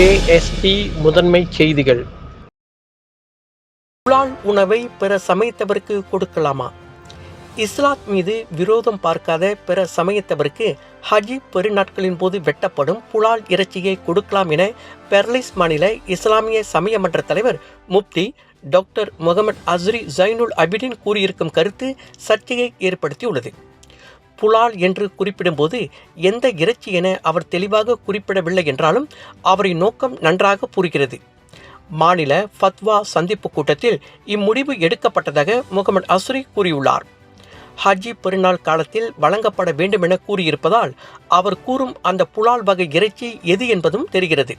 KST முதன்மை செய்திகள். புலால் உணவை பிற சமயத்தவருக்கு கொடுக்கலாமா? இஸ்லாத் மீது விரோதம் பார்க்காத பிற சமயத்தவருக்கு ஹஜி பெருநாட்களின் போது வெட்டப்படும் புலால் இறைச்சியை கொடுக்கலாம் என பெர்லிஸ் மாநில இஸ்லாமிய சமய மன்ற தலைவர் Mufti doctor Muhammad Asri Zainul Abidin கூறியிருக்கும் கருத்து சர்ச்சையை ஏற்படுத்தியுள்ளது. புலால் என்று குறிப்பிடும்போது எந்த இறைச்சி என அவர் தெளிவாக குறிப்பிடவில்லை என்றாலும் அவரின் நோக்கம் நன்றாக புரிகிறது. மாநில ஃபத்வா சந்திப்பு கூட்டத்தில் இம்முடிவு எடுக்கப்பட்டதாக முகமது அஸ்ரி கூறியுள்ளார். ஹஜ்ஜி பெருநாள் காலத்தில் வழங்கப்பட வேண்டும் என கூறியிருப்பதால் அவர் கூறும் அந்த புலால் வகை இறைச்சி எது என்பதும் தெரிகிறது.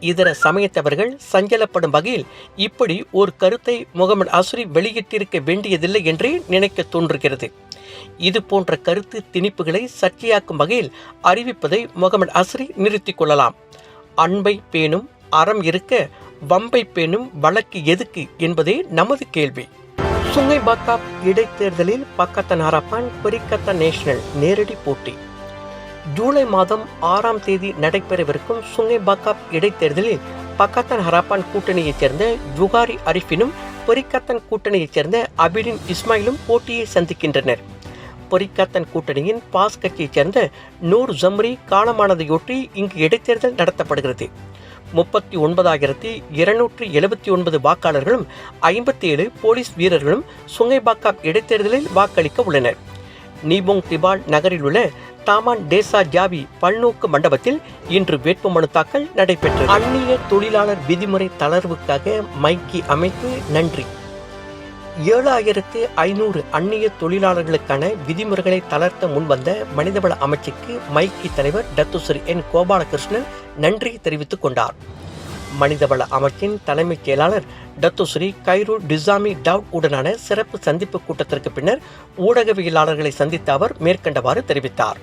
இதர சமயத்தவர்கள் சஞ்சலப்படும் வகையில் இப்படி ஒரு கருத்தை முகமது அஸ்ரி வெளியிட்டிருக்க வேண்டியதில்லை என்றே நினைக்க தோன்றுகிறது. இது போன்ற கருத்து திணிப்புகளை சர்ச்சையாக்கும் வகையில் அறிவிப்பதை முகமது அஸ்ரி நிறுத்திக் கொள்ளலாம். அன்பை பேணும் அறம் இருக்க வம்பை பேணும் வழக்கு எதுக்கு என்பதே நமது கேள்வி. சுங்கை பாக்காப் இடைத்தேர்தலில் பக்கத்தன் ஹரப்பான் பெரிக்கத்த நேஷனல் நேரடி போட்டி. ஜூலை மாதம் ஆறாம் தேதி நடைபெறவிருக்கும் சுங்கை பாக்காப் இடைத்தேர்தலில் பக்கத்தன் ஹராப்பான் கூட்டணியைச் சேர்ந்த ஜுகாரி அரிஃபினும் பொரிக்கத்தன் கூட்டணியைச் சேர்ந்த அபிடின் இஸ்மாயிலும் போட்டியை சந்திக்கின்றனர். பொரிக்காத்தன் கூட்டணியின் பாஸ் கட்சியைச் சேர்ந்த நூர் ஜம்ரி காலமானதையொட்டி இங்கு இடைத்தேர்தல் நடத்தப்படுகிறது. முப்பத்தி ஒன்பதாயிரத்தி இருநூற்றி எழுபத்தி ஒன்பது வாக்காளர்களும் ஐம்பத்தி ஏழு போலீஸ் வீரர்களும் சுங்கைபாக்காப் இடைத்தேர்தலில் வாக்களிக்க உள்ளனர். நீபோங் திபால் நகரில் உள்ள தாமான் டேசா ஜாவி பல்நோக்கு மண்டபத்தில் இன்று வேட்புமனு தாக்கல் நடைபெற்றது. அந்நிய தொழிலாளர் விதிமுறை தளர்வுக்காக மைக்கி அமைப்பு நன்றி. ஏழாயிரத்து ஐநூறு அந்நிய தொழிலாளர்களுக்கான விதிமுறைகளை தளர்த்த முன்வந்த மனிதவள அமைச்சுக்கு மைக்கி தலைவர் டத்துஸ்ரீ என். கோபாலகிருஷ்ணன் நன்றி தெரிவித்துக் கொண்டார். மனிதவள அமைச்சின் தலைமைச் செயலாளர் டத்துஸ்ரீ கைரு டிசாமி டவுட் உடனான சிறப்பு சந்திப்பு கூட்டத்திற்கு பின்னர் ஊடகவியலாளர்களை சந்தித்த அவர் மேற்கண்டவாறு தெரிவித்தார்.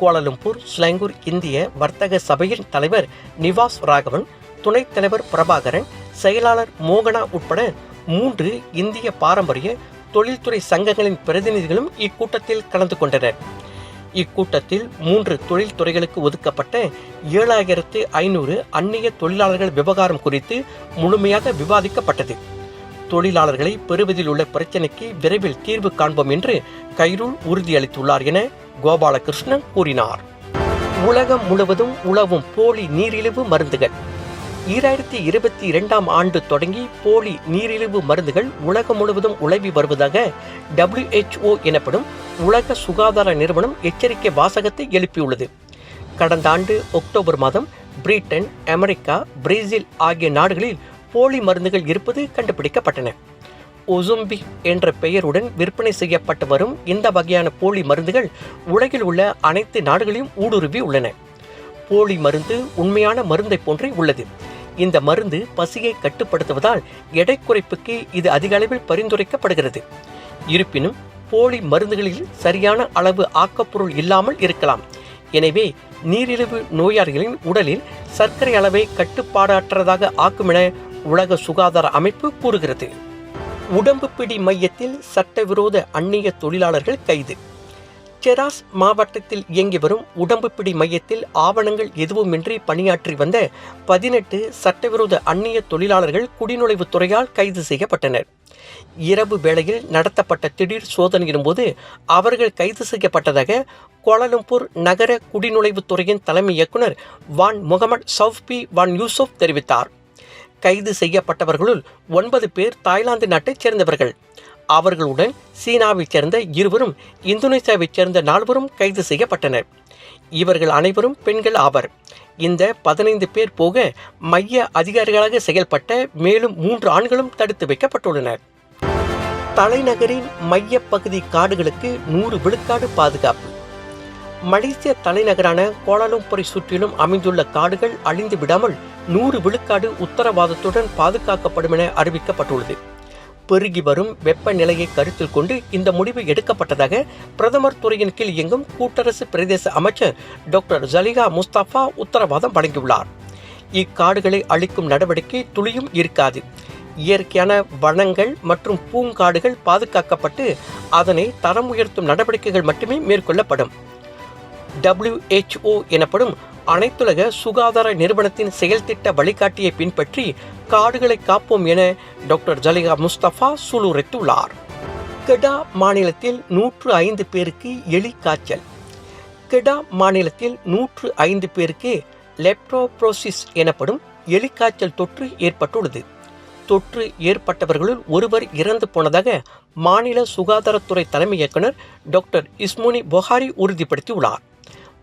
கோலலும்பூர் ஸ்லாங்கூர் இந்திய வர்த்தக சபையின் தலைவர் நிவாஸ் ராகவன் துணைத் தலைவர் பிரபாகரன் செயலாளர் மோகனா உட்பட மூன்று இந்திய பாரம்பரிய தொழில்துறை சங்கங்களின் பிரதிநிதிகளும் இக்கூட்டத்தில் கலந்து கொண்டனர். இக்கூட்டத்தில் மூன்று தொழில்துறைகளுக்கு ஒதுக்கப்பட்ட ஏழாயிரத்து ஐநூறு அந்நிய தொழிலாளர்கள் விவகாரம் குறித்து முழுமையாக விவாதிக்கப்பட்டது. தொழிலாளர்களை பெறுவதில் உள்ள பிரச்சினைக்கு விரைவில் தீர்வு காண்போம் என்று கைரூல் உறுதியளித்துள்ளார் என கோபாலகிருஷ்ணன் கூறினார். உலகம் முழுவதும் உழவும் போலி நீரிழிவு மருந்துகள். ஈராயிரத்தி இருபத்தி இரண்டாம் ஆண்டு தொடங்கி போலி நீரிழிவு மருந்துகள் உலகம் முழுவதும் உழவி வருவதாக டபிள்யூஹெச்ஓ எனப்படும் உலக சுகாதார நிறுவனம் எச்சரிக்கை வாசகத்தை எழுப்பியுள்ளது. கடந்த ஆண்டு அக்டோபர் மாதம் பிரிட்டன் அமெரிக்கா பிரேசில் ஆகிய நாடுகளில் போலி மருந்துகள் இருப்பது கண்டுபிடிக்கப்பட்டன. ஒசும்பி என்ற பெயருடன் விற்பனை செய்யப்பட்டு வரும் இந்த வகையான போலி மருந்துகள் உலகில் உள்ள அனைத்து நாடுகளையும் ஊடுருவி உள்ளன. போலி மருந்து உண்மையான மருந்தை போன்றே உள்ளது. இந்த மருந்து பசியை கட்டுப்படுத்துவதால் எடை குறைப்புக்கு இது அதிக அளவில் பரிந்துரைக்கப்படுகிறது. இருப்பினும் போலி மருந்துகளில் சரியான அளவு ஆக்கப்பொருள் இல்லாமல் இருக்கலாம். எனவே நீரிழிவு நோயாளிகளின் உடலில் சர்க்கரை அளவை கட்டுப்பாடற்றதாக ஆக்கும் என உலக சுகாதார அமைப்பு கூறுகிறது. உடம்பு பிடி மையத்தில் சட்டவிரோத அந்நிய தொழிலாளர்கள் கைது. செராஸ் மாவட்டத்தில் இயங்கி வரும் உடம்பு பிடி மையத்தில் ஆவணங்கள் எதுவுமின்றி பணியாற்றி வந்த பதினெட்டு சட்டவிரோத அந்நிய தொழிலாளர்கள் குடிநுழைவு துறையால் கைது செய்யப்பட்டனர். இரவு வேளையில் நடத்தப்பட்ட திடீர் சோதனையின் போது அவர்கள் கைது செய்யப்பட்டதாக கோலாலம்பூர் நகர குடிநுழைவுத் துறையின் தலைமை இயக்குனர் வான் முகமது சவுஃபி வான் யூசுப் தெரிவித்தார். கைது செய்யப்பட்டவர்களுள் ஒன்பது பேர் தாய்லாந்து நாட்டைச் சேர்ந்தவர்கள். அவர்களுடன் சீனாவைச் சேர்ந்த இருவரும் இந்தோனேசியாவைச் சேர்ந்த நால்வரும் கைது செய்யப்பட்டனர். இவர்கள் அனைவரும் பெண்கள் ஆவர். இந்த பதினைந்து பேர் போக மைய அதிகாரிகளாக செயல்பட்ட மேலும் மூன்று ஆண்களும் தடுத்து வைக்கப்பட்டுள்ளனர். தலைநகரின் பகுதி காடுகளுக்கு நூறு விழுக்காடு பாதுகாப்பு. மலேசிய தலைநகரான கோலாலம்பூரை சுற்றிலும் அமைந்துள்ள காடுகள் அழிந்து விடாமல் நூறு விழுக்காடு உத்தரவாதத்துடன் பாதுகாக்கப்படும் என அறிவிக்கப்பட்டுள்ளது. பெருகி வரும் வெப்பநிலையை கருத்தில் கொண்டு இந்த முடிவு எடுக்கப்பட்டதாக பிரதமர் துறையின் கீழ் இயங்கும் கூட்டரசு பிரதேச அமைச்சர் டாக்டர் ஜலிகா முஸ்தாஃபா உத்தரவாதம் வழங்கியுள்ளார். இக்காடுகளை அழிக்கும் நடவடிக்கை துளியும் இருக்காது. இயற்கையான வனங்கள் மற்றும் பூங்காடுகள் பாதுகாக்கப்பட்டு அதனை தரம் உயர்த்தும் நடவடிக்கைகள் மட்டுமே மேற்கொள்ளப்படும். டபிள்யூஹெச்ஓ எனப்படும் அனைத்துலக சுகாதார நிறுவனத்தின் செயல்திட்ட வழிகாட்டியை பின்பற்றி காடுகளை காப்போம் என டாக்டர் ஜலிகா முஸ்தபா சுளுரைத்துள்ளார். கெடா மாநிலத்தில் நூற்று ஐந்து பேருக்கு எலி காய்ச்சல் கெடா மாநிலத்தில் நூற்று ஐந்து பேருக்கு லெப்டோப்ரோசிஸ் எனப்படும் எலிக்காய்ச்சல் தொற்று ஏற்பட்டுள்ளது. தொற்று ஏற்பட்டவர்களுள் ஒருவர் இறந்து போனதாக மாநில சுகாதாரத்துறை தலைமை இயக்குனர் டாக்டர் இஸ்மோனி பொஹாரி உறுதிப்படுத்தியுள்ளார்.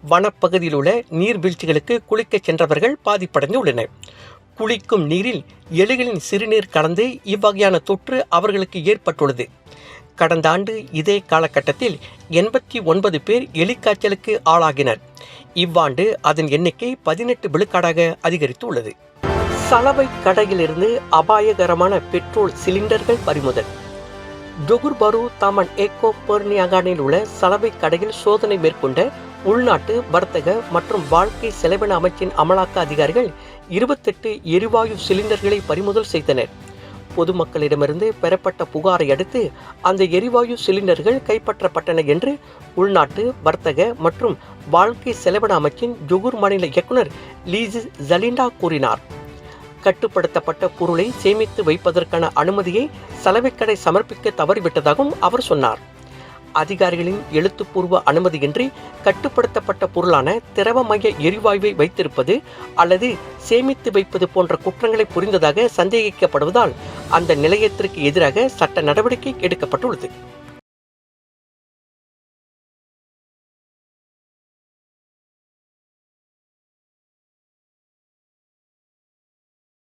வனப்பகுதியில் உள்ள நீர்வீழ்ச்சிகளுக்கு குளிக்கச் சென்றவர்கள் பாதிப்படைந்துள்ளனர். குளிக்கும் நீரில் எலிகளின் சிறுநீர் கலந்து இவ்வகையான தொற்று அவர்களுக்கு ஏற்பட்டுள்ளது. கடந்த ஆண்டு இதே காலகட்டத்தில் எண்பத்தி ஒன்பது பேர் எலிக்காய்ச்சலுக்கு ஆளாகினர். இவ்வாண்டு அதன் எண்ணிக்கை பதினெட்டு விழுக்காடாக அதிகரித்துள்ளது. சலவை கடையிலிருந்து அபாயகரமான பெட்ரோல் சிலிண்டர்கள் பறிமுதல். டொகுர்பரு தமன் ஏக்கோ பெர்னியாகானில் உள்ள சலவை கடையில் சோதனை மேற்கொண்ட உள்நாட்டு வர்த்தக மற்றும் வாழ்க்கை செலவின அமைச்சின் அமலாக்க அதிகாரிகள் இருபத்தெட்டு எரிவாயு சிலிண்டர்களை பறிமுதல் செய்தனர். பொதுமக்களிடமிருந்து பெறப்பட்ட புகாரை அடுத்து அந்த எரிவாயு சிலிண்டர்கள் கைப்பற்றப்பட்டன என்று உள்நாட்டு வர்த்தக மற்றும் வாழ்க்கை செலவின அமைச்சின் ஜொகூர் மாநில இயக்குனர் லீசு ஜலிண்டா கூறினார். கட்டுப்படுத்தப்பட்ட பொருளை சேமித்து வைப்பதற்கான அனுமதியை சலவைக்கடை சமர்ப்பிக்க தவறிவிட்டதாகவும் அவர் சொன்னார். அதிகாரிகளின் எழுத்துப்பூர்வ அனுமதியின்றி கட்டுப்படுத்தப்பட்ட பொருளான திரவ மைய எரிவாயுவை வைத்திருப்பது அல்லது சேமித்து வைப்பது போன்ற குற்றங்களை புரிந்ததாக சந்தேகிக்கப்படுவதால் அந்த நிலையத்திற்கு எதிராக சட்ட நடவடிக்கை எடுக்கப்பட்டுள்ளது.